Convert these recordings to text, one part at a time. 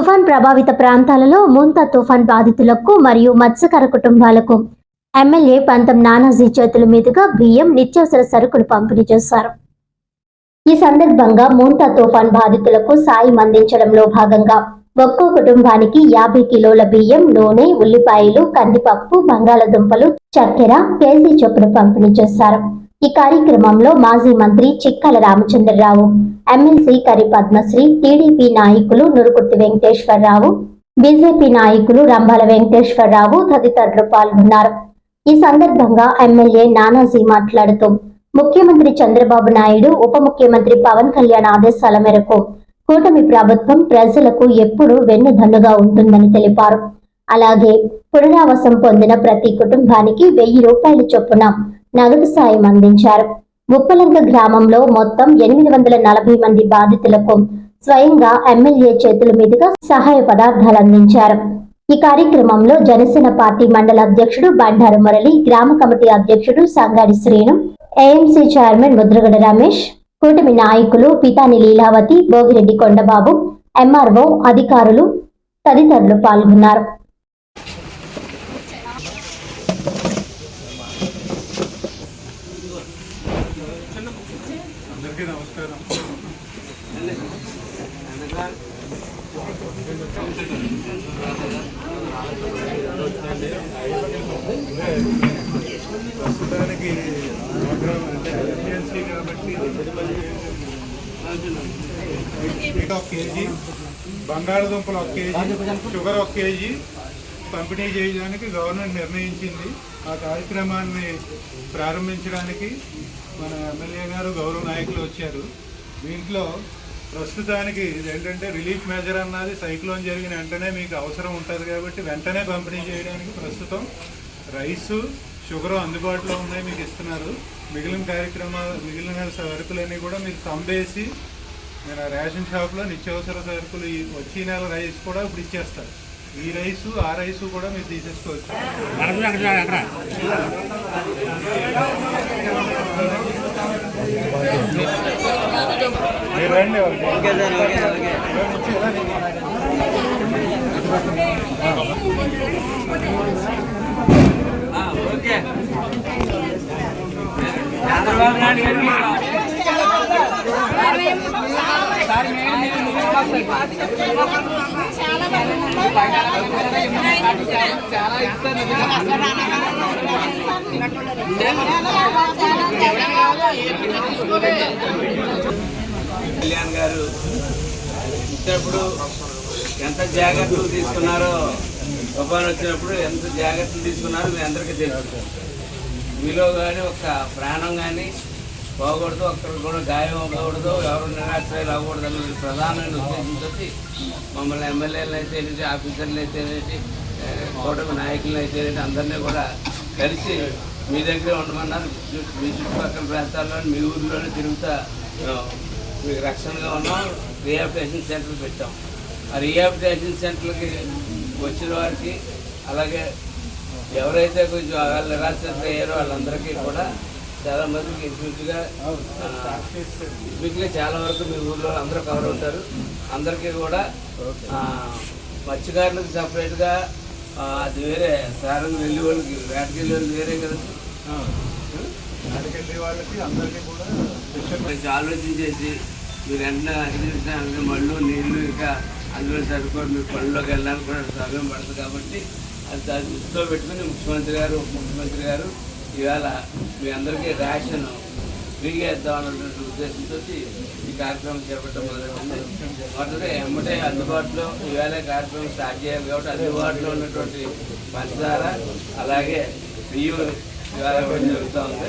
తుఫాన్ ప్రభావిత ప్రాంతాలలో ముంతా తుఫాన్ బాధితులకు మరియు మత్స్యకార కుటుంబాలకు ఎమ్మెల్యే పంతం నానాజీ చేతుల మీదుగా బియ్యం నిత్యావసర సరుకులు పంపిణీ చేశారు. ఈ సందర్భంగా ముంతా తుఫాన్ బాధితులకు సాయం అందించడంలో భాగంగా ఒక్కో కుటుంబానికి యాభై కిలోల బియ్యం నూనె ఉల్లిపాయలు కందిపప్పు బంగాళదుంపలు చక్కెర కేజీ చొప్పున పంపిణీ చేశారు. ఈ కార్యక్రమంలో మాజీ మంత్రి చిక్కల రామచంద్రరావు ఎమ్మెల్సీ కరి పద్మశ్రీ టీడీపీ నాయకులు నురుకుర్తి వెంకటేశ్వరరావు బీజేపీ నాయకులు రంభాల వెంకటేశ్వరరావు తదితరులు పాల్గొన్నారు. ఈ సందర్భంగా ఎమ్మెల్యే నానాజీ మాట్లాడుతూ ముఖ్యమంత్రి చంద్రబాబు నాయుడు ఉప ముఖ్యమంత్రి పవన్ కళ్యాణ్ ఆదేశాల మేరకు కూటమి ప్రభుత్వం ప్రజలకు ఎప్పుడూ వెన్నుదన్నుగా ఉంటుందని తెలిపారు. అలాగే పునరావాసం పొందిన ప్రతి కుటుంబానికి వెయ్యి రూపాయలు చొప్పున నగదు సాయం అందించారు. ఉప్పలంక గ్రామంలో మొత్తం ఎనిమిది వందల నలభై మంది బాధితులకు స్వయంగా ఎమ్మెల్యే చేతుల మీదుగా సహాయ పదార్థాలు అందించారు. ఈ కార్యక్రమంలో జనసేన పార్టీ మండల అధ్యక్షుడు బండారు మురళి గ్రామ కమిటీ అధ్యక్షుడు సంగాడి శ్రీను ఏఎంసీ చైర్మన్ ముద్రగడ రమేష్ కూటమి నాయకులు పితాని లీలావతి భోగిరెడ్డి కొండబాబు ఎంఆర్ఓ అధికారులు తదితరులు పాల్గొన్నారు. అందరికీ నమస్కారం. ప్రస్తుతానికి అంటే ఎమర్జెన్సీ కాబట్టి ఒక కేజీ బంగాళదుంపలు ఒక కేజీ షుగర్ ఒక కేజీ పంపిణీ చేయడానికి గవర్నమెంట్ నిర్ణయించింది. ఆ కార్యక్రమాన్ని ప్రారంభించడానికి మన ఎమ్మెల్యే గారు గౌరవ నాయకులు వచ్చారు. దీంట్లో ప్రస్తుతానికి ఇది ఏంటంటే రిలీఫ్ మెజర్ అన్నది సైక్లోన్ జరిగిన వెంటనే మీకు అవసరం ఉంటుంది కాబట్టి వెంటనే పంపిణీ చేయడానికి ప్రస్తుతం రైసు షుగర్ అందుబాటులో ఉన్నాయి మీకు ఇస్తున్నారు. మిగిలిన కార్యక్రమాలు మిగిలిన సరుకులన్నీ కూడా మీకు తంబేసి నేను ఆ రేషన్ షాప్లో నిత్యావసర సరుకులు వచ్చి నెల రైస్ కూడా ఇప్పుడు ఇచ్చేస్తారు. ఈ రైస్ ఆ రైస్ కూడా మీరు తీసేసుకోవచ్చు. మీరు ఓకే. చంద్రబాబు నాయుడు గారు గారికి కళ్యాణ్ గారు ఇచ్చినప్పుడు ఎంత జాగ్రత్తలు తీసుకున్నారో తుఫాన్ వచ్చినప్పుడు ఎంత జాగ్రత్తలు తీసుకున్నారో మీ అందరికీ తెలుసు. మీలో కానీ ఒక ప్రాణం కానీ పోకూడదు అక్కడ కూడా గాయం అవ్వకూడదు ఎవరు నిరాశ్రయాలు అవ్వకూడదు అనేది ప్రధానమైన ఉద్దేశంతో మమ్మల్ని ఎమ్మెల్యేలు అయితేనేటి ఆఫీసర్లు అయితేనేటి ఆ, కూటమి నాయకులు అయితేనేటి అందరినీ కూడా కలిసి మీ దగ్గరే ఉండమన్నారు. మీ చుట్టుపక్కల ప్రాంతాల్లో మీ ఊర్లోనే తిరుగుతా మీకు రక్షణగా ఉన్నాం. రిహాబిటేషన్ సెంటర్ పెట్టాం. ఆ రిహాబిటేషన్ సెంటర్కి వచ్చిన వారికి అలాగే ఎవరైతే కొంచెం వాళ్ళు నిరాశ్రత అయ్యారో వాళ్ళందరికీ కూడా చాలా మందికి ఇంచుమించుగా ఇంచుమించుగా చాలా వరకు మీ ఊళ్ళో అందరూ కవర్ అవుతారు అందరికీ కూడా మత్స్యకారులకు సపరేట్గా అది వేరే సారం వెళ్ళి వాళ్ళకి వేటకి వెళ్ళి వాళ్ళకి వేరే కదా. అక్కడికి వాళ్ళకి అందరికీ కూడా కొంచెం ఆలోచించేసి మీరు వెంటనే అగ్నిస్తే మళ్ళు నీళ్ళు ఇంకా అందులో సరిపోయి మీ పనుల్లోకి వెళ్ళడానికి కూడా సమయం పడుతుంది కాబట్టి అది దాన్ని దృష్టిలో పెట్టుకుని ముఖ్యమంత్రి గారు ఉప ముఖ్యమంత్రి గారు ఇవాళ మీ అందరికీ రేషన్ ఫ్రీగా ఇద్దామన్నటువంటి ఉద్దేశంతో ఈ కార్యక్రమం చేపట్టడం మొదలైంది మొదట ఎమ్మటే అందుబాటులో ఇవాళ కార్యక్రమం స్టార్ట్ చేయాలి కాబట్టి అందుబాటులో ఉన్నటువంటి పంచదార అలాగే బియ్యం ఇవాళ జరుగుతూ ఉంది.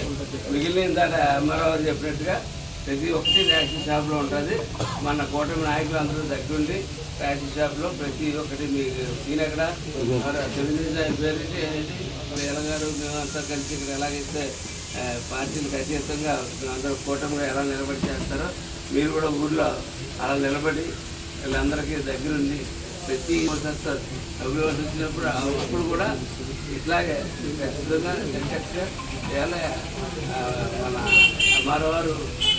మిగిలిన దాకా అమరావతి చెప్పినట్టుగా ప్రతి ఒక్కటి రేషన్ షాప్లో ఉంటుంది. మన కూటమి నాయకులు అందరూ దగ్గరుండి రేషన్ షాప్లో ప్రతి ఒక్కటి మీకు ఈయన అక్కడ తెలుగుదేశం పేరు ఏంటి? మరి ఎలాగారు మేమంతా కలిసి ఇక్కడ ఎలాగైతే ఆ, పార్టీలకు అతీతంగా అందరూ కూటమిగా ఎలా నిలబడి చేస్తారో మీరు కూడా ఊళ్ళో అలా నిలబడి వీళ్ళందరికీ దగ్గరుండి ప్రతి అభివృద్ధి వచ్చినప్పుడు అప్పుడు కూడా ఇట్లాగే ఖచ్చితంగా ఇవాళ మన అమ్మారు వారు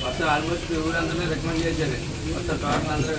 మొత్తం ఆల్మోస్ట్ ఊరందరినీ రికమెండ్ చేశారు. మొత్తం టోటల్ అందరూ